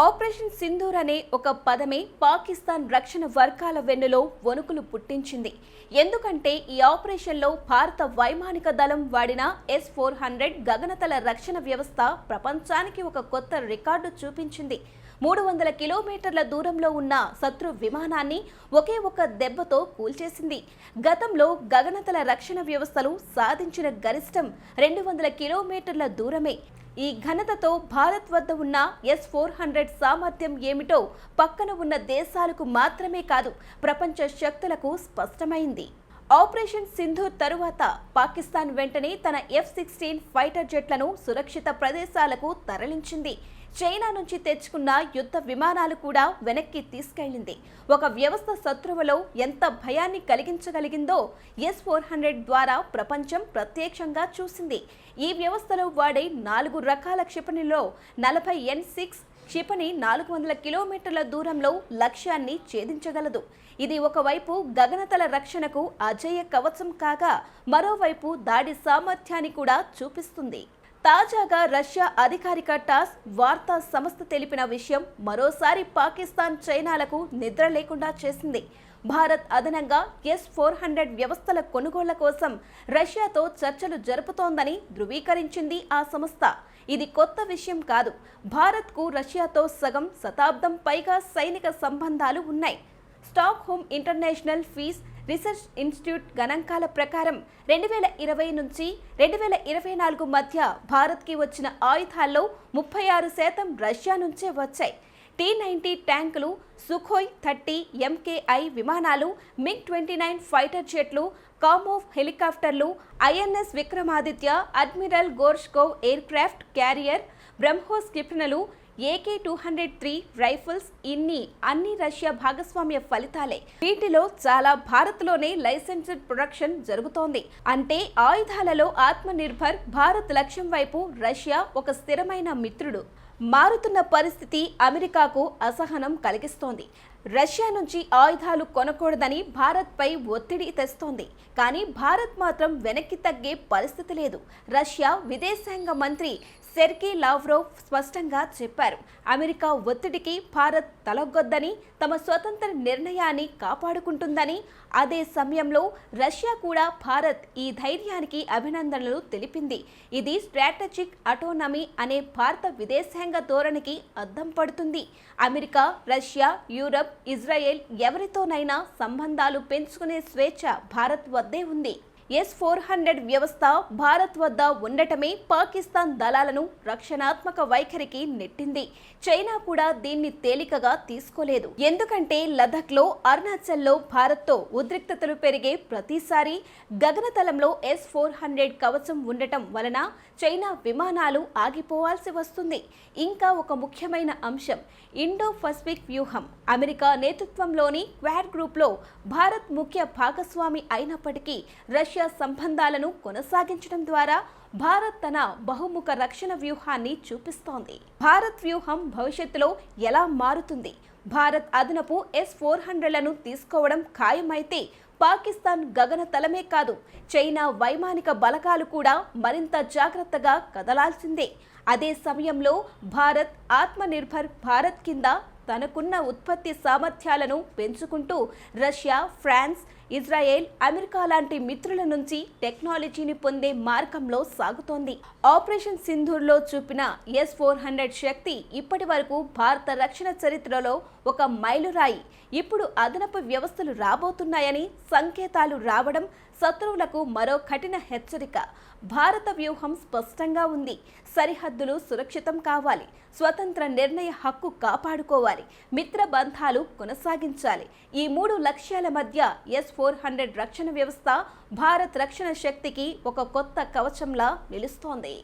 Operation Sindoor అనే ఒక పదమే పాకిస్తాన్ రక్షణ వర్గాల వెన్నులో వణుకులు పుట్టించింది. ఎందుకంటే ఈ ఆపరేషన్లో భారత వైమానిక దళం వాడిన ఎస్ ఫోర్ హండ్రెడ్ గగనతల రక్షణ వ్యవస్థ ప్రపంచానికి ఒక కొత్త రికార్డు చూపించింది. మూడు వందల కిలోమీటర్ల దూరంలో ఉన్న శత్రు విమానాన్ని ఒకే ఒక దెబ్బతో కూల్చేసింది. గతంలో గగనతల రక్షణ వ్యవస్థలు సాధించిన గరిష్టం రెండు వందల కిలోమీటర్ల దూరమే. ఈ ఘనతతో భారత్ వద్ద ఉన్న ఎస్ ఫోర్ హండ్రెడ్ సామర్థ్యం ఏమిటో పక్కన ఉన్న దేశాలకు మాత్రమే కాదు ప్రపంచ శక్తులకు స్పష్టమైంది. ఆపరేషన్ సింధూర్ తరువాత పాకిస్తాన్ వెంటనే తన ఎఫ్ సిక్స్టీన్ ఫైటర్ జెట్లను సురక్షిత ప్రదేశాలకు తరలించింది. చైనా నుంచి తెచ్చుకున్న యుద్ధ విమానాలు కూడా వెనక్కి తీసుకెళ్ళింది ఒక వ్యవస్థ శత్రువులో ఎంత భయాన్ని కలిగించగలిగిందో ఎస్ ఫోర్ హండ్రెడ్ ద్వారా ప్రపంచం ప్రత్యక్షంగా చూసింది. ఈ వ్యవస్థలో వాడే నాలుగు రకాల క్షిపణిలో నలభై ఎన్ సిక్స్ క్షిపణి నాలుగు వందల కిలోమీటర్ల దూరంలో లక్ష్యాన్ని ఛేదించగలదు. ఇది ఒకవైపు గగనతల రక్షణకు అజేయ కవచం కాగా మరోవైపు దాడి సామర్థ్యాన్ని కూడా చూపిస్తుంది. తాజాగా రష్యా అధికారిక టాస్ వార్తా సంస్థ తెలిపిన విషయం మరోసారి పాకిస్తాన్ చైనాలకు నిద్ర లేకుండా చేసింది. భారత్ అదనంగా ఎస్ ఫోర్ హండ్రెడ్ వ్యవస్థల కొనుగోళ్ళ కోసం రష్యాతో చర్చలు జరుపుతోందని ధృవీకరించింది ఆ సంస్థ. ఇది కొత్త విషయం కాదు. భారత్కు రష్యాతో సగం శతాబ్దం పైగా సైనిక సంబంధాలు ఉన్నాయి. Stockholm International Peace Research Institute గణాంకాల ప్రకారం రెండు వేల ఇరవై నుంచి రెండు వేల ఇరవై నాలుగు మధ్య భారత్కి వచ్చిన ఆయుధాల్లో ముప్పై ఆరు శాతం రష్యా నుంచే వచ్చాయి. టీ నైంటీ ట్యాంకులు సుఖోయ్ థర్టీ ఎంకేఐ విమానాలు మిగ్ ట్వంటీ నైన్ ఫైటర్ జెట్లు కామోవ్ హెలికాప్టర్లు INS Vikramaditya Admiral Gorshkov aircraft carrier BrahMos క్షిపణులు AK two hundred three rifles ఇన్ని అన్ని రష్యా భాగస్వామ్య ఫలితాలే. వీటిలో చాలా భారత్లోనే లైసెన్స్డ్ ప్రొడక్షన్ జరుగుతోంది. అంటే ఆయుధాలలో ఆత్మనిర్భర్ భారత్ లక్ష్యం వైపు రష్యా ఒక స్థిరమైన మిత్రుడు. మారుతున్న పరిస్థితి అమెరికాకు అసహనం కలిగిస్తోంది. రష్యా నుంచి ఆయుధాలు కొనకూడదని భారత్పై ఒత్తిడి తెస్తోంది. కానీ భారత్ మాత్రం వెనక్కి తగ్గే పరిస్థితి లేదు. రష్యా విదేశాంగ మంత్రి సెర్కీ లావ్రోవ్ స్పష్టంగా చెప్పారు. అమెరికా ఒత్తిడికి భారత్ తలొగ్గొద్దని తమ స్వతంత్ర నిర్ణయాన్ని కాపాడుకుంటుందని అదే సమయంలో రష్యా కూడా భారత్ ఈ ధైర్యానికి అభినందనలు తెలిపింది. ఇది స్ట్రాటజిక్ అటోనమీ అనే భారత విదేశాంగ ధోరణికి అద్దం పడుతుంది. అమెరికా రష్యా యూరప్ ఇజ్రాయెల్ ఎవరితోనైనా సంబంధాలు పెంచుకునే స్వేచ్ఛ భారత్ వద్దే ఉంది. ఎస్ ఫోర్ హండ్రెడ్ వ్యవస్థ భారత్ వద్ద ఉండటమే పాకిస్తాన్ దళాలను రక్షణాత్మక వైఖరికి నెట్టింది. చైనా కూడా దీన్ని తేలికగా తీసుకోలేదు. ఎందుకంటే లదఖ్లో అరుణాచల్లో భారత్తో ఉద్రిక్తతలు పెరిగే ప్రతిసారి గగనతలంలో ఎస్ ఫోర్ హండ్రెడ్ కవచం ఉండటం వలన చైనా విమానాలు ఆగిపోవాల్సి వస్తుంది. ఇంకా ఒక ముఖ్యమైన అంశం ఇండో పసిఫిక్ వ్యూహం. అమెరికా నేతృత్వంలోని క్వాడ్ గ్రూప్లో భారత్ ముఖ్య భాగస్వామి అయినప్పటికీ రష్యా సంబంధాలను కొనసాగించడం ద్వారా భారత్ తన బహుముఖ రక్షణ వ్యూహాన్ని చూపిస్తోంది. భారత్ వ్యూహం భవిష్యత్తులో ఎలా మారుతుంది? భారత్ అదనపు ఎస్ ఫోర్ హండ్రెడ్లను తీసుకోవడం ఖాయమైతే పాకిస్తాన్ గగన తలమే కాదు చైనా వైమానిక బలకాలు కూడా మరింత జాగ్రత్తగా కదలాల్సిందే. అదే సమయంలో భారత్ ఆత్మనిర్భర్ భారత్ కింద తనకున్న ఉత్పత్తి సామర్థ్యాలను పెంచుకుంటూ రష్యా ఫ్రాన్స్ ఇజ్రాయెల్ అమెరికా లాంటి మిత్రుల నుంచి టెక్నాలజీని పొందే మార్గంలో సాగుతోంది. ఆపరేషన్ సింధూర్లో చూపిన ఎస్ ఫోర్ హండ్రెడ్ శక్తి ఇప్పటి వరకు భారత రక్షణ చరిత్రలో ఒక మైలురాయి. ఇప్పుడు అదనపు వ్యవస్థలు రాబోతున్నాయని సంకేతాలు రావడం శత్రువులకు మరో కఠిన హెచ్చరిక. భారత వ్యూహం స్పష్టంగా ఉంది. సరిహద్దులు సురక్షితం కావాలి. స్వతంత్ర నిర్ణయ హక్కు కాపాడుకోవాలి. మిత్ర బంధాలు కొనసాగించాలి. ఈ మూడు లక్ష్యాల మధ్య ఎస్ ఫోర్ హండ్రెడ్ రక్షణ వ్యవస్థ భారత్ రక్షణ శక్తికి ఒక కొత్త కవచంలా నిలుస్తోంది.